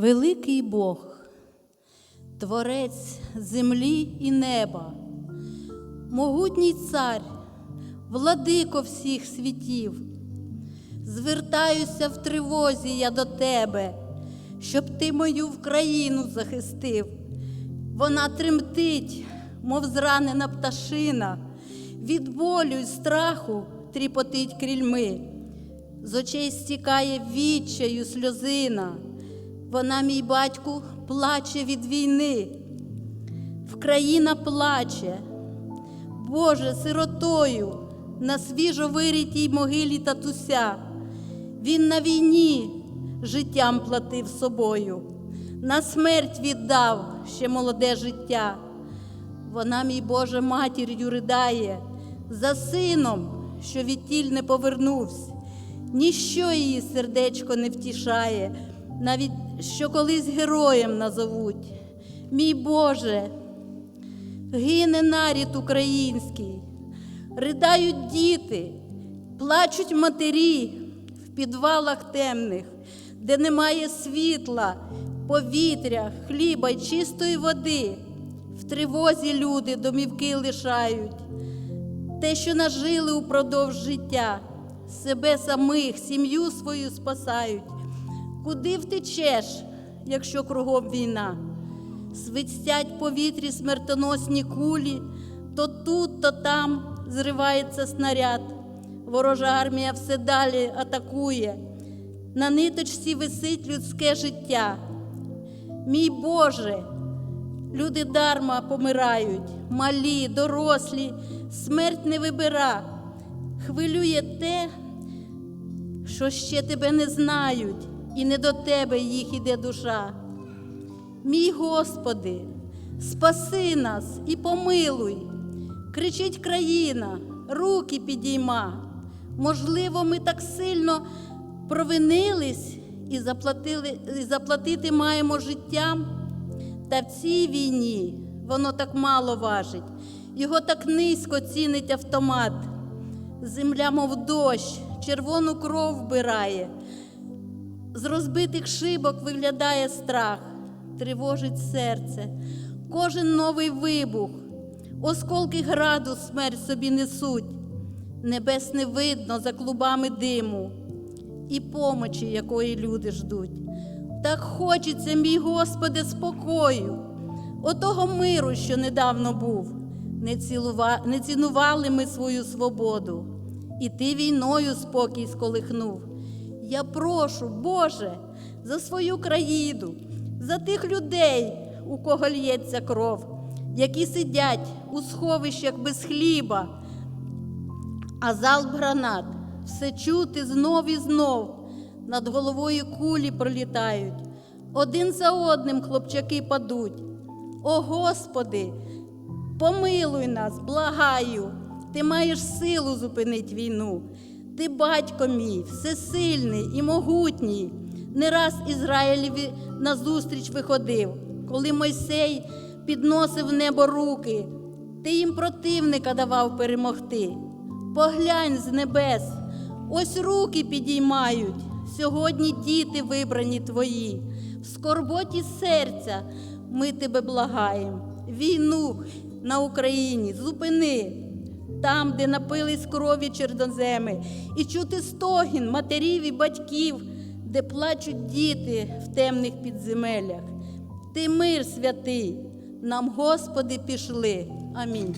Великий Бог, Творець землі і неба, могутній цар, владико всіх світів, звертаюся в тривозі я до тебе, щоб ти мою Вкраїну захистив. Вона тремтить, мов зранена пташина, від болю й страху тріпотить крільми, з очей стікає відчаю сльозина. Вона, мій батьку, плаче від війни. Вкраїна плаче, Боже, сиротою на свіжо виритій могилі татуся. Він на війні життям платив собою, на смерть віддав ще молоде життя. Вона, мій Боже, матір'ю ридає за сином, що відтіль не повернувся. Ніщо її сердечко не втішає, навіть що колись героєм назовуть. Мій Боже, гине нарід український, ридають діти, плачуть матері в підвалах темних, де немає світла, повітря, хліба й чистої води. В тривозі люди домівки лишають, те, що нажили упродовж життя, себе самих, сім'ю свою спасають. Куди втечеш, якщо кругом війна? Свистять повітрі смертоносні кулі, то тут, то там зривається снаряд. Ворожа армія все далі атакує. На ниточці висить людське життя. Мій Боже, люди дарма помирають, малі, дорослі, смерть не вибира. Хвилює те, що ще тебе не знають, і не до тебе їх іде душа. Мій Господи, спаси нас і помилуй, кричить країна, руки підійма. Можливо, ми так сильно провинились і, заплатили, і заплатити маємо життям. Та в цій війні воно так мало важить, його так низько цінить автомат. Земля, мов дощ, червону кров вбирає. З розбитих шибок виглядає страх, тривожить серце, кожен новий вибух, осколки граду смерть собі несуть, небес не видно за клубами диму і помочі, якої люди ждуть. Так хочеться, мій Господи, спокою, отого миру, що недавно був. Не, цілува... не цінували ми свою свободу, і ти війною спокій сколихнув. Я прошу, Боже, за свою країну, за тих людей, у кого лється кров, які сидять у сховищах без хліба, а залп гранат все чути знов і знов. Над головою кулі пролітають. Один за одним хлопчаки падуть. О Господи, помилуй нас, благаю, ти маєш силу зупинити війну. Ти, батько мій, всесильний і могутній. Не раз Ізраїлеві назустріч виходив, коли Мойсей підносив в небо руки, ти їм противника давав перемогти. Поглянь з небес, ось руки підіймають. Сьогодні діти вибрані твої, в скорботі серця ми тебе благаємо. Війну на Україні зупини там, де напились крові черноземи, і чути стогін матерів і батьків, де плачуть діти в темних підземелях. Ти мир святий, нам, Господи, пішли. Амінь.